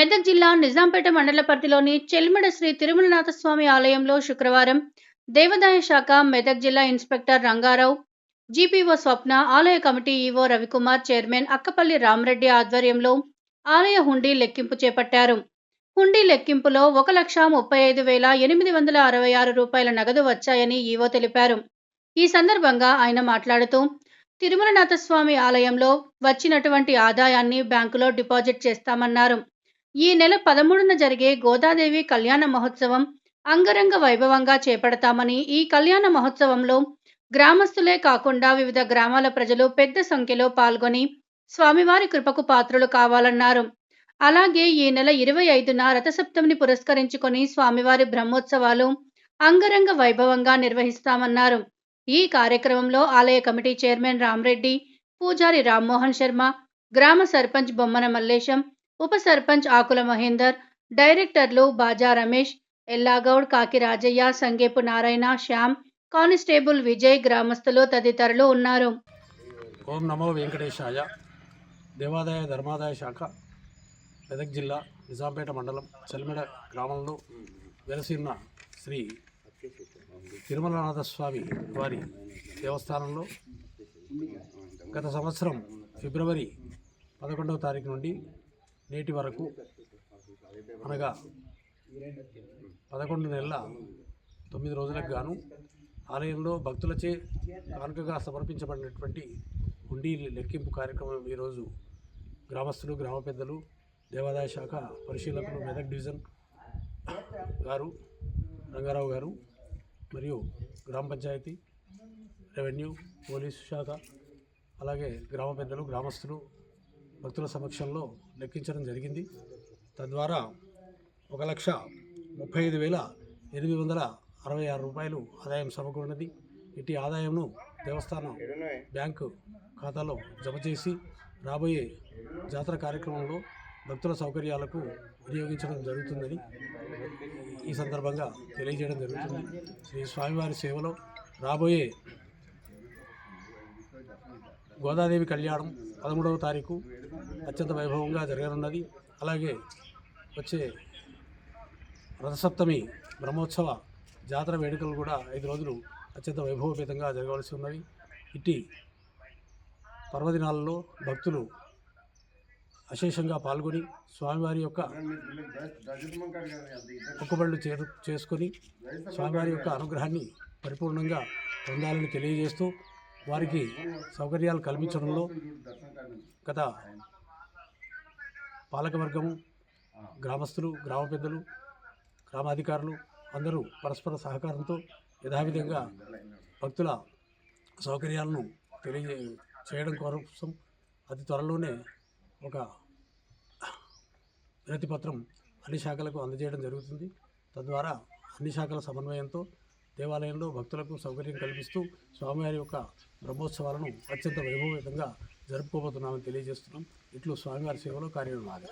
మెదక్ జిల్లా నిజాంపేట మండల పరిధిలోని చెల్మిడ శ్రీ తిరుమలనాథ స్వామి ఆలయంలో శుక్రవారం దేవాదాయ శాఖ మెదక్ జిల్లా ఇన్స్పెక్టర్ రంగారావు జీపీఓ స్వప్న ఆలయ committee EO Ravikumar chairman Akkapalli Ramareddy ఆధ్వర్యంలో ఆలయ హుండీ లెక్కింపు చేపట్టారు. హుండీ లెక్కింపులో ఒక లక్ష ముప్పై ఐదు వేల ఎనిమిది వందల అరవై ఆరు రూపాయల నగదు వచ్చాయని ఈవో తెలిపారు. ఈ సందర్భంగా ఆయన మాట్లాడుతూ తిరుమలనాథస్వామి ఆలయంలో వచ్చినటువంటి ఆదాయాన్ని బ్యాంకులో డిపాజిట్ చేస్తామన్నారు. ఈ నెల పదమూడున జరిగే గోదాదేవి కళ్యాణ మహోత్సవం అంగరంగ వైభవంగా చేపడతామని ఈ కళ్యాణ మహోత్సవంలో గ్రామస్తులే కాకుండా వివిధ గ్రామాల ప్రజలు పెద్ద సంఖ్యలో పాల్గొని స్వామివారి కృపకు పాత్రులు కావాలన్నారు. అలాగే ఈ నెల ఇరవై ఐదున రథసప్తమిని పురస్కరించుకొని స్వామివారి బ్రహ్మోత్సవాలు అంగరంగ వైభవంగా నిర్వహిస్తామన్నారు. ఈ కార్యక్రమంలో ఆలయ కమిటీ చైర్మన్ రామరెడ్డి పూజారి రామ్మోహన్ శర్మ గ్రామ సర్పంచ్ బొమ్మన మల్లేశం ఉప సర్పంచ్ ఆకుల మహేందర్ డైరెక్టర్లు బాజా రమేష్ ఎల్లాగౌడ్ కాకి రాజయ్య సంగేపు నారాయణ శ్యామ్ కానిస్టేబుల్ విజయ్ గ్రామస్తులు తదితరులు ఉన్నారు. ఓం నమో వెంకటేశాయ దేవాదాయ ధర్మాదాయ శాఖ మెదక్ జిల్లా నిజాంపేట మండలం చల్మెడ గ్రామంలో వెలసిన్న శ్రీ తిరుమలనాథ స్వామి వారి దేవస్థానంలో గత సంవత్సరం ఫిబ్రవరి పదకొండవ తారీఖు నుండి నేటి వరకు అనగా పదకొండు నెలల తొమ్మిది రోజులకు గాను ఆలయంలో భక్తులచే కానుకగా సమర్పించబడినటువంటి హుండీ లెక్కింపు కార్యక్రమం ఈరోజు గ్రామస్తులు గ్రామ పెద్దలు దేవాదాయ శాఖ పరిశీలకులు మెదక్ డివిజన్ గారు రంగారావు గారు మరియు గ్రామ పంచాయతీ రెవెన్యూ పోలీసు శాఖ అలాగే గ్రామ పెద్దలు గ్రామస్తులు భక్తుల సమక్షంలో లెక్కించడం జరిగింది. తద్వారా ఒక లక్ష ముప్పై ఐదు వేల ఎనిమిది వందల అరవై ఆరు రూపాయలు ఆదాయం సమకూరినది ఇటు ఆదాయంను దేవస్థానం బ్యాంకు ఖాతాలో జమ చేసి రాబోయే జాతర కార్యక్రమంలో భక్తుల సౌకర్యాలకు వినియోగించడం జరుగుతుందని ఈ సందర్భంగా తెలియజేయడం జరుగుతుంది. శ్రీ స్వామివారి సేవలో రాబోయే గోదాదేవి కళ్యాణం పదమూడవ తారీఖు అత్యంత వైభవంగా జరగనున్నది. అలాగే వచ్చే రథసప్తమి బ్రహ్మోత్సవ జాతర వేడుకలు కూడా ఐదు రోజులు అత్యంత వైభవపేతంగా జరగవలసి ఉన్నవి ఇట్టి పర్వదినాలలో భక్తులు అశేషంగా పాల్గొని స్వామివారి యొక్క మొక్కుబళ్ళు చేరు చేసుకొని స్వామివారి యొక్క అనుగ్రహాన్ని పరిపూర్ణంగా పొందాలని తెలియజేస్తూ వారికి సౌకర్యాలు కల్పించడంలో గత పాలకవర్గము గ్రామస్తులు గ్రామ పెద్దలు గ్రామాధికారులు అందరూ పరస్పర సహకారంతో యథావిధంగా భక్తుల సౌకర్యాలను తెలియజే చేయడం కోసం అతి త్వరలోనే ఒక ప్రతిపత్రం అన్ని శాఖలకు అందజేయడం జరుగుతుంది. తద్వారా అన్ని శాఖల సమన్వయంతో దేవాలయంలో భక్తులకు సౌకర్యం కల్పిస్తూ స్వామివారి యొక్క బ్రహ్మోత్సవాలను అత్యంత వైభవయుతంగా జరుపుకోబోతున్నామని తెలియజేస్తున్నాం. ఇట్లు స్వామివారి సేవలో కార్యనిర్వహణ